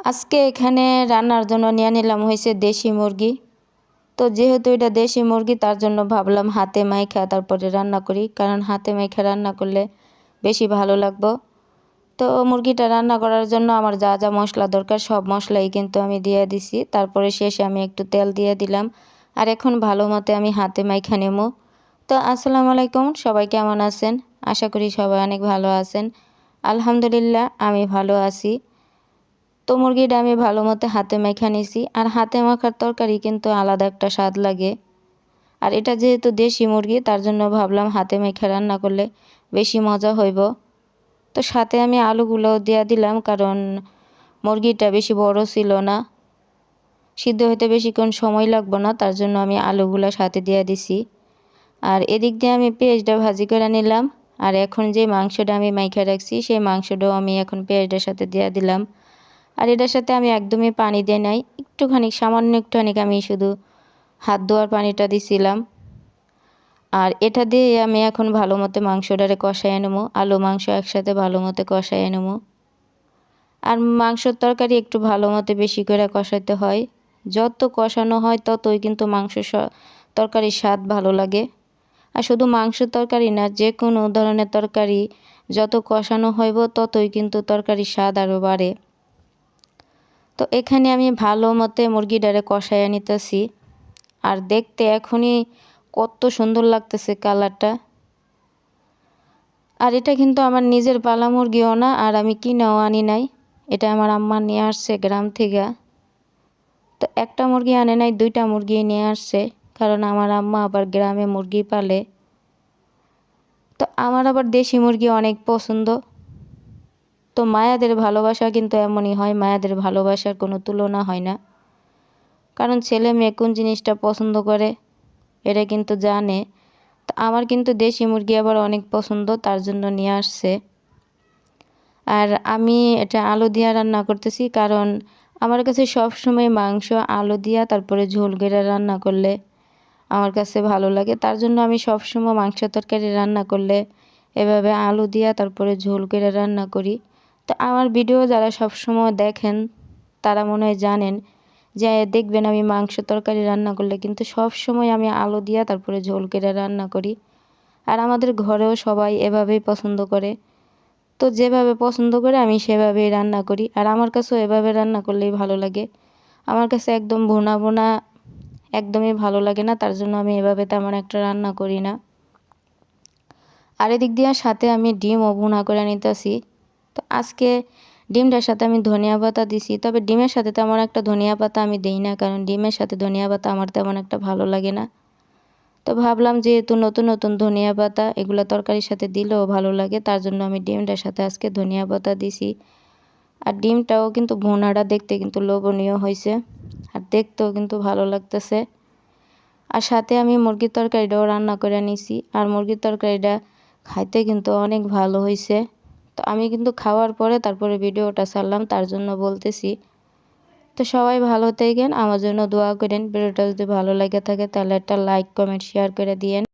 আজকে এখানে রান্নার জন্য নিয়ে নিলাম হয়েছে দেশি মুরগি। তো যেহেতু এটা দেশি মুরগি, তার জন্য ভাবলাম হাতে মাইখা তারপরে রান্না করি, কারণ হাতে মাইখা রান্না করলে বেশি ভালো লাগবো। তো মুরগিটা রান্না করার জন্য আমার যা যা মশলা দরকার সব মশলাই কিন্তু আমি দিয়ে দিছি। তারপরে শেষে আমি একটু তেল দিয়ে দিলাম। আর এখন ভালো মতে আমি হাতে মাইখা নেব। তো আসসালামু আলাইকুম, সবাই কেমন আছেন? আশা করি সবাই অনেক ভালো আছেন। আলহামদুলিল্লাহ, আমি ভালো আছি। তো মুরগিটা আমি ভালো মতো হাতে মেখা নিছি। আর হাতে মাখার তরকারি কিন্তু আলাদা একটা স্বাদ লাগে। আর এটা যেহেতু দেশি মুরগি, তার জন্য ভাবলাম হাতে মেখে রান্না করলে বেশি মজা হইব। তো সাথে আমি আলুগুলো দিয়ে দিলাম, কারণ মুরগিটা বেশি বড় ছিল না। সিদ্ধ হতে বেশিক্ষণ সময় লাগবো না, তার জন্য আমি আলুগুলো সাথে দিয়ে দিছি। আর এদিক দিয়ে আমি পেঁয়াজটা ভাজি করে নিলাম। আর এখন যে মাংসটা আমি মাইখা রাখছি, সেই মাংসটাও আমি এখন পেঁয়াজটার সাথে দিয়ে দিলাম। আর এটার সাথে আমি একদমই পানি দিয়ে নাই। একটুখানি, সামান্য একটুখানি আমি শুধু হাত ধোয়ার পানিটা দিছিলাম। আর এটা দিয়ে আমি এখন ভালো মতো মাংসটারে কষাই নেব, আলু মাংস একসাথে ভালো মতো কষাই নেব। আর মাংসর তরকারি একটু ভালো মতো বেশি করে কষাইতে হয়। যত কষানো হয় ততই কিন্তু মাংস তরকারির স্বাদ ভালো লাগে। আর শুধু মাংস তরকারি না যে কোনো ধরনের তরকারি যত কষানো হইব ততই কিন্তু তরকারির স্বাদ আরও বাড়ে। তো এখানে আমি ভালো মতে মুরগিটারে কষাইয়া নিতেছি। আর দেখতে এখনই কত সুন্দর লাগতেছে কালারটা। আর এটা কিন্তু আমার নিজের পালা মুরগিও না, আর আমি কিনেও আনি নাই। এটা আমার আম্মা নিয়ে আসছে গ্রাম থেকে। তো একটা মুরগি আনে নাই, দুইটা মুরগি নিয়ে আসছে, কারণ আমার আম্মা আবার গ্রামে মুরগি পালে। তো আমার আবার দেশি মুরগি অনেক পছন্দ। তো মায়াদের ভালোবাসা কিন্তু এমনই হয়, মায়াদের ভালোবাসার কোনো তুলনা হয় না। কারণ ছেলে মেয়ে কোন জিনিসটা পছন্দ করে এটা কিন্তু জানে। তো আমার কিন্তু দেশি মুরগি আবার অনেক পছন্দ, তার জন্য নিয়ে আসছে। আর আমি এটা আলু দিয়া রান্না করতেছি, কারণ আমার কাছে সব সময় মাংস, আলু দিয়া, তারপরে ঝোল গেড়ে রান্না করলে আমার কাছে ভালো লাগে। তার জন্য আমি সব সময় মাংস তরকারি রান্না করলে এভাবে আলু দিয়া, তারপরে ঝোল করে রান্না করি। তো আমার ভিডিও যারা সব সময় দেখেন, তারা মনে হয় জানেন যে দেখবেন আমি মাংস তরকারি রান্না করলে কিন্তু সব সময় আমি আলু দিয়া তারপরে ঝোল কেটে রান্না করি। আর আমাদের ঘরেও সবাই এভাবেই পছন্দ করে। তো যেভাবে পছন্দ করে আমি সেভাবেই রান্না করি। আর আমার কাছেও এভাবে রান্না করলেই ভালো লাগে। আমার কাছে একদম ভোনা ভোনা একদমই ভালো লাগে না, তার জন্য আমি এভাবে তেমন একটা রান্না করি না। আর এদিক দিয়ে সাথে আমি ডিমও ভুনা করে নিতেছি। তো আজকে ডিমটার সাথে আমি ধনিয়া পাতা দিছি। তবে ডিমের সাথে তেমন একটা ধনিয়া পাতা আমি দিই না, কারণ ডিমের সাথে ধনিয়া পাতা আমার তেমন একটা ভালো লাগে না। তো ভাবলাম যেহেতু নতুন নতুন ধনিয়া পাতা, এগুলো তরকারির সাথে দিলেও ভালো লাগে, তার জন্য আমি ডিমটার সাথে আজকে ধনিয়া পাতা দিছি। আর ডিমটাও কিন্তু ভোনাটা দেখতে কিন্তু লোভনীয় হয়েছে, আর দেখতেও কিন্তু ভালো লাগতেছে। আর সাথে আমি মুরগির তরকারিটাও রান্না করে নিছি, আর মুরগির তরকারিটা খাইতে কিন্তু অনেক ভালো হয়েছে। তো আমি কিন্তু খাওয়ার পরে তারপরে ভিডিওটা ছাড়লাম, তার জন্য বলতেছি। তো সবাই ভালো থাকেন, আমার জন্য দোয়া করেন। ভিডিওটা যদি ভালো লাগে থাকে তাহলে একটা লাইক কমেন্ট শেয়ার করে দিয়েন।